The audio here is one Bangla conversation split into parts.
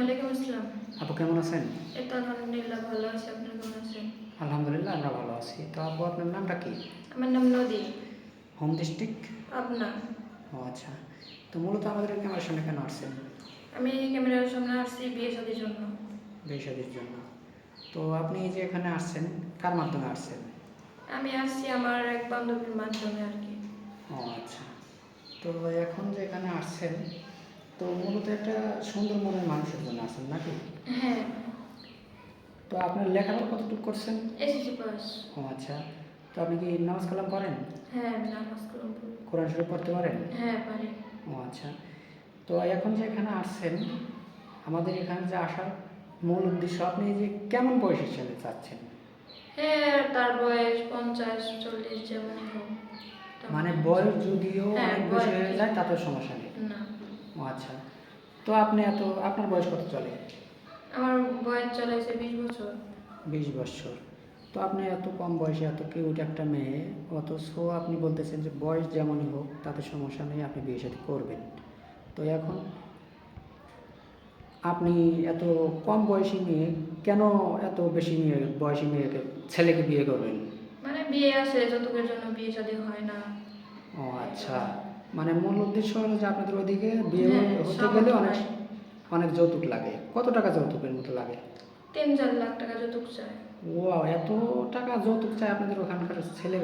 ওয়ালাইকুম আসসালাম। আপু কেমন আছেন? এই তো আলহামদুলিল্লাহ ভালো আছি আপনি কেমন আছেন? আলহামদুলিল্লাহ আমরা ভালো আছি। তো আপু আপনার নামটা কি? আমার নাম নদী। Home district? পাবনা। ও আচ্ছা। তো মূলত আমাদের ক্যামেরার সামনে কেন আসছেন? আমি ক্যামেরার সামনে আসছি বিয়ে শাদির জন্য। বেসাদির জন্য। তো আপনি যে এখানে আসছেন কার মাধ্যমে আসছেন? আমি আসছি আমার এক বান্ধবীর মাধ্যমে আর কি। ও আচ্ছা। তো এখন যে এখানে আসছেন তো মূলত একটা সুন্দর মনের মানুষের জন্য আসছেন নাকি? হ্যাঁ। তো আপনার লেখাপড়া কতটুকু করছেন? এসেছি পাস। ও আচ্ছা। তো আপনি কি নামাজ কালাম করেন হ্যাঁ নামাজ কালাম। কোরআন শরীফ পড়তে পারেন? হ্যাঁ পারি। ও আচ্ছা। তো এখন যে এখানে আসছেন আমাদের এখানে যে আসার মূল উদ্দেশ্য আপনি যে কেমন বয়সের ছেলে চাচ্ছেন? হ্যাঁ তার বয়স পঞ্চাশ চল্লিশ যেমন মানে বয়স যদিও হ্যাঁ, অনেক বেশি বয়স হয়ে যায় তাতে সমস্যা নেই। না। ও আচ্ছা। তো আপনি এত আপনার বয়স কত চলে? আমার বয়স চলেছে বিশ বছর। বিশ বছর। তো আপনি এত কম বয়সে এত কিউট একটা মেয়ে অথচ আপনি বলতেছেন যে বয়স যেমনই হোক তাতে সমস্যা নেই আপনি বিয়ে সাথে করবেন। তো এখন আপনি এত কম বয়সী মেয়ে কেন এত বেশি মেয়ে বয়সী মেয়েকে ছেলেকে বিয়ে করবেন? মানে বিয়ে আসে যৌতুকের জন্য বিয়ে শাদী হয় না। ও আচ্ছা। মানে মূল উদ্দেশ্য হলো যে আপনাদের ওইদিকে বিয়ে হ্যাঁ, হতে গেলে অনেক অনেক যৌতুক লাগে। কত টাকা যৌতুকের মতো লাগে? তিন চার লাখ টাকা যৌতুক চায়। ও এত টাকা যৌতুক চাই আপনাদের ওখানকার ছেলে?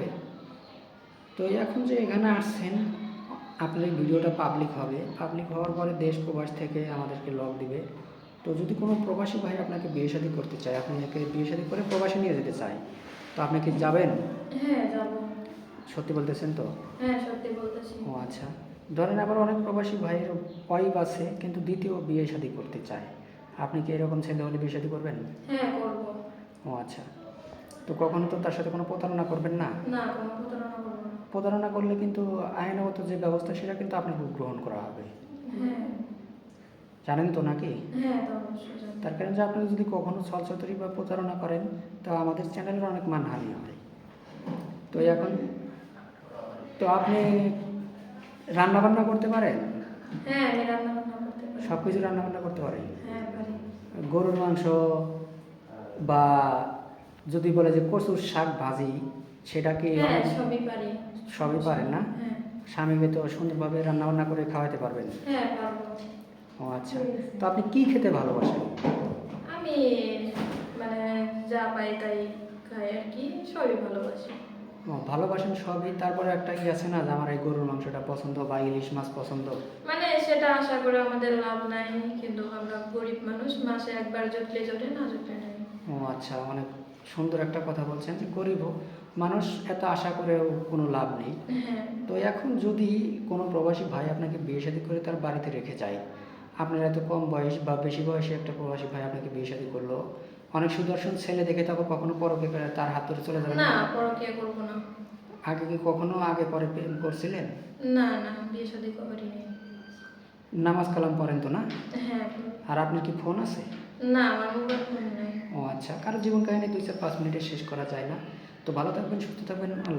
তো এখন যে এখানে আসছেন আপনার এই ভিডিওটা পাবলিক হবে। পাবলিক হওয়ার পরে দেশ প্রবাস থেকে আমাদেরকে লক দিবে। তো যদি কোনো প্রবাসী ভাই আপনাকে বিয়ে শাদী করতে চায় আপনি একে বিয়ে শাদী করে প্রবাসী নিয়ে যেতে চায় তো আপনি কি যাবেন? হ্যাঁ যাব। সত্যি বলতেছেন তো? হ্যাঁ সত্যি বলতেছি। ও আচ্ছা। ধরেন আবার অনেক প্রবাসী ভাইয়ের ওয়াইফ আছে কিন্তু দ্বিতীয় বিয়ে শাদী করতে চায়। আপনি কি এরকম ছেলে হলে বিয়ে শাদী করবেন? হ্যাঁ করব। ও আচ্ছা। তো কখনো তো তার সাথে কোনো প্রতারণা করবেন না? না কোনো প্রতারণা করব না। প্রতারণা করলে কিন্তু আইনগত যে ব্যবস্থা সেটা কিন্তু আপনাকে গ্রহণ করা হবে। হ্যাঁ। জানেন তো নাকি। তার কারণ যে আপনি যদি কখনো ছলছতরি বা প্রতারণা করেন তো আমাদের চ্যানেলের অনেক মানহানি হয়। তো এখন তো আপনি রান্না বান্না করতে পারেন? হ্যাঁ আমি রান্না বান্না করতে পারি। সব কিছু রান্না বান্না করতে পারেন হ্যাঁ পারি। গরুর মাংস বা যদি বলে যে কচুর শাক ভাজি সেটা কি হ্যাঁ সবই পারি। সবই পারেন না? হ্যাঁ। স্বামীকে তো সুন্দরভাবে রান্না বান্না করে খাওয়াতে পারবেন। হ্যাঁ পারব। ও আচ্ছা। তো আপনি কি খেতে ভালোবাসেন? আমি মানে যা পাই তাই খাই আর কি সবই ভালোবাসি। ভালোবাসেন সবই তারপরে একটা কি আছে না যে আমার এই গরুর মাংসটা পছন্দ বা ইলিশ মাছ পছন্দ? মানে সেটা আশা করে আমাদের লাভ নাই কিন্তু আমরা গরিব মানুষ মাসে একবার জুটলে জোটে না জুটলে নেই। ও আচ্ছা অনেক সুন্দর একটা কথা বলছেন যে গরিব মানুষ এত আশা করেও কোনো লাভ নেই। হ্যাঁ। তো এখন যদি কোনো প্রবাসী ভাই আপনাকে বিয়ে শাদী করে তার বাড়িতে রেখে যায় আপনার এত কম বয়স বা বেশি বয়সে একটা প্রবাসী ভাই আপনাকে বিয়ে শাদী করল অনেক সুদর্শন ছেলে দেখে তারপর কখনো পরকে করে তার হাত ধরে চলে যাবে না পরকে করব না। আগে কি কখনো আগে পরে প্রেম করছিলেন? না না বিয়ে শাদী নামাজ কালাম পড়েন তো না? হ্যাঁ। আর আপনার কি ফোন আছে? না আমার মোবাইল ফোন নাই। ও আচ্ছা কারও জীবন কাহিনী দুই চার পাঁচ মিনিটে শেষ করা যায় না। তো ভালো থাকবেন সুস্থ থাকবেন আল্লাহ